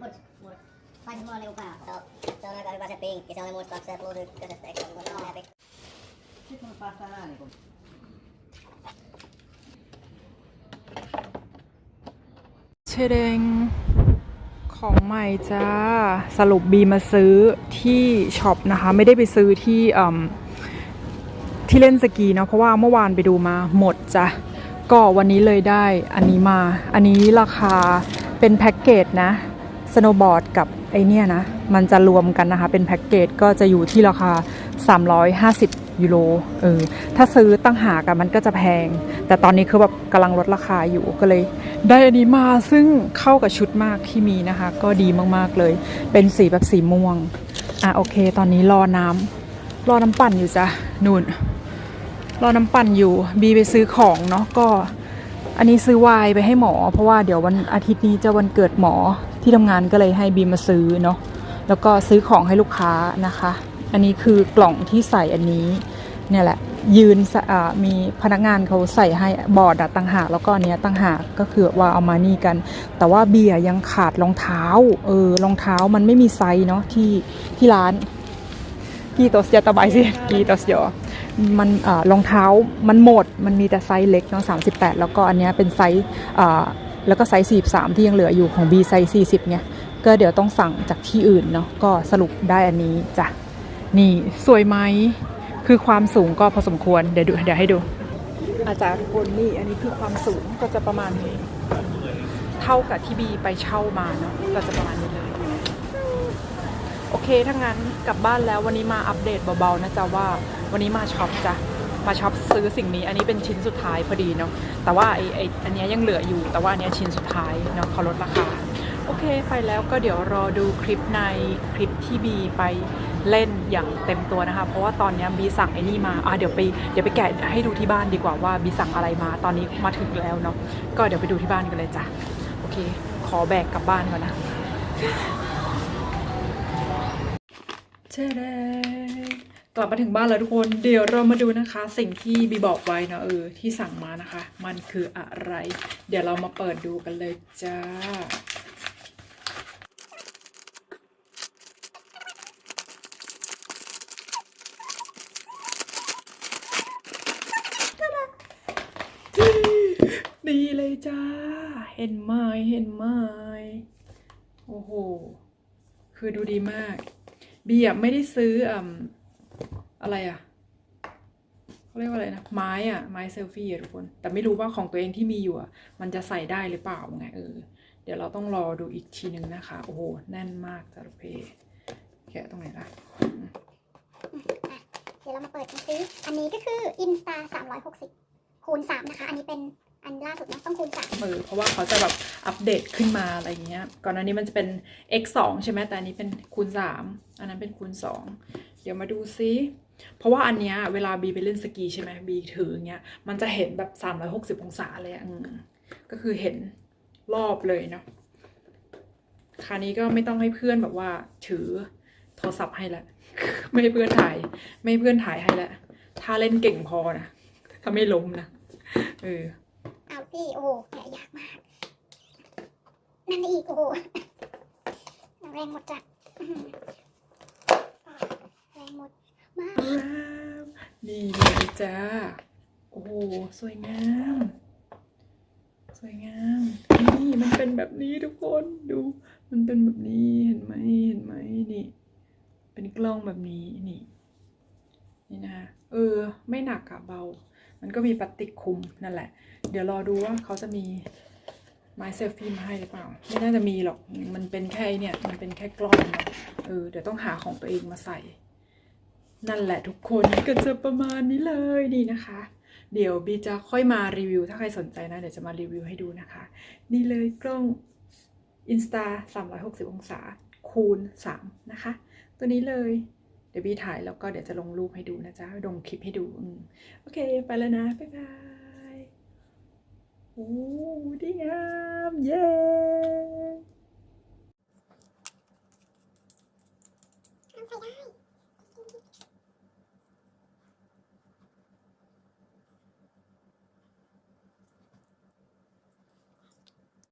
Mut, mut. Saisin mulla niinku pää. Se on, se on aika hyvä se pinkki. Se oli muistaakseni plus ykkösestä, eikö se ollut läpi? Sitten me päästään ääni kun เชเดงของใหม่จ้า สรุปบีมาซื้อที่ช็อปนะคะ ไม่ได้ไปซื้อที่อืมที่เล่นสกีเนาะเพราะว่าเมื่อวานไปดูมาหมดจ้ะก็วันนี้เลยได้อันนี้มา อันนี้ราคาเป็นแพ็กเกจนะ สโนว์บอร์ดกับไอเนี่ยนะ มันจะรวมกันนะคะ เป็นแพ็กเกจก็จะอยู่ที่ราคา 350 ยูโรเออถ้าซื้อตั้งหากอะมันก็จะแพง แต่ตอนนี้คือแบบกำลังลดราคาอยู่ก็เลย ได้อันนี้มาซึ่งเข้ากับชุดมากที่มีนะคะ ก็ดีมากๆเลย เป็นสีแบบสีม่วง อะโอเค ตอนนี้รอน้ำรอน้ำปั่นอยู่จ้ะนู่นรอน้ำปั่นอยู่บีไปซื้อของเนาะก็อันนี้ซื้อไวน์ไปให้หมอ เพราะว่าเดี๋ยววันอาทิตย์นี้จะวันเกิดหมอ ที่ทำงานก็เลยให้บีมาซื้อเนาะแล้วก็ซื้อของให้ลูกค้านะคะ อันนี้คือกล่องที่ใส่อันนี้เนี่ยแหละยืนอ่ามีพนักงานเขาใส่ให้บอร์ดต่างหากแล้วก็อันเนี้ยต่างหากก็คือว่าเอามานี่กัน แต่ว่าเบียร์ยังขาดรองเท้าเออรองเท้ามันไม่มีไซส์เนาะที่ที่ร้านกีโตสยาตะบายสิกีโตสยอมันอ่อรองเท้ามันหมดมันมีแต่ไซส์เล็กเนาะ38แล้วก็อันเนี้ยเป็นไซส์อ่อ แล้วก็ไซส์43 ที่ยังเหลืออยู่ของ B ไซส์40เนี่ยก็เดี๋ยวต้องสั่งจากที่อื่นเนาะก็สรุปได้อันนี้จ้ะนี่สวยไหมคือความสูงก็พอสมควรเดี๋ยวดูเดี๋ยวให้ดู อาจารย์ทุกคนนี่อันนี้คือความสูงก็จะประมาณนี้เท่ากับที่บีไปเช่ามาเนาะก็จะประมาณนี้เลย โอเคถ้างั้นกลับบ้านแล้ววันนี้มาอัปเดตเบาๆนะจ๊ะว่า วันนี้มาช็อปจ้ะ มาช็อปซื้อสิ่งนี้ อันนี้เป็นชิ้นสุดท้ายพอดีเนาะแต่ว่าไอไออันนี้ยังเหลืออยู่ แต่ว่าอันนี้ยชิ้นสุดท้ายเนาะเขาลดราคาโอเคไปแล้วก็เดี๋ยวรอดูคลิปในคลิปที่บีไปเล่นอย่างเต็มตัวนะคะ เพราะว่าตอนเนี้ยบีสั่งไอ้นี่มาอะเดี๋ยวไปเดี๋ยวไปแกะให้ดูที่บ้านดีกว่าว่าบีสั่งอะไรมาตอนนี้มาถึงแล้วเนาะก็เดี๋ยวไปดูที่บ้านกันเลยจ้ะโอเค ขอแบกกลับบ้านก่อนนะเช่เด กลับมาถึงบ้านแล้วทุกคนเดี๋ยวเรามาดูนะคะ สิ่งที่บีบอกไว้เนะเออที่สั่งมานะคะ มันคืออะไร เดี๋ยวเรามาเปิดดูกันเลยจ้าดีเลยจ้า เห็นไหมเห็นไหมโอ้โห คือดูดีมากบีอะไม่ได้ซื้ออ่า อะไรอะเขาเรียกว่าอะไรนะ ไม้อะ ไม้เซลฟี่อะทุกคน แต่ไม่รู้ว่าของตัวเองที่มีอยู่อะ มันจะใส่ได้หรือเปล่าไงเออ เดี๋ยวเราต้องรอดูอีกทีหนึ่งนะคะ โอ้โห แน่นมากจ้าลูกเพแกะตรงไหนล่ะเดี๋ยวเรามาเปิดกันซิอันนี้ก็คือ Insta 360คูณ3นะคะ อันนี้เป็นอันล่าสุดนะต้องคูณ3เออเพราะว่าเขาจะแบบอัปเดตขึ้นมาอะไรอย่างเงี้ย ก่อนหน้านี้มันจะเป็น x 2ใช่ไหมแต่อันนี้เป็นคูณ3อันนั้นเป็นคูณ2เดี๋ยวมาดูซิ เพราะว่าอันเนี้ยเวลาบีไปเล่นสกีใช่ไหมบีถืออย่างเงี้ยมันจะเห็นแบบ360องศาเลยอะอืมก็คือเห็นรอบเลยเนาะคราวนี้ก็ไม่ต้องให้เพื่อนแบบว่า ถือโทรศัพท์ให้ละไม่ให้เพื่อนถ่าย ไม่ให้เพื่อนถ่ายให้ละถ้าเล่นเก่งพอนะถ้าไม่ล้มนะเออเอาสิโอ้โหแกะยากมาก นั่นอีกโอ้โหแรงหมดจ้ะอื้อหือแรงหมด มากว้าวนี่เลยจ้า โอ้โหสวยงาม สวยงาม นี่มันเป็นแบบนี้ทุกคนดู มันเป็นแบบนี้เห็นไหมเห็นไหมนี่ เป็นกล้องแบบนี้นี่ นี่นะคะเออ ไม่หนักอะเบา มันก็มีพลาสติกคุมนั่นแหละ เดี๋ยวรอดูว่าเขาจะมีไม้เซลฟี่มาให้หรือเปล่า ไม่น่าจะมีหรอก มันเป็นแค่เนี่ย มันเป็นแค่กล้องเออ เดี๋ยวต้องหาของตัวเองมาใส่ นั่นแหละทุกคนก็จะประมาณนี้เลยนี่นะคะ เดี๋ยวบีจะค่อยมารีวิว ถ้าใครสนใจนะ เดี๋ยวจะมารีวิวให้ดูนะคะ นี่เลยกล้อง Insta 360 องศาคูณ 3 นะคะ ตัวนี้เลย เดี๋ยวบีถ่ายแล้วก็เดี๋ยวจะลงรูปให้ดูนะจ๊ะลงคลิปให้ดูอโอเค ไปแล้วนะ บ๊ายบายโอ้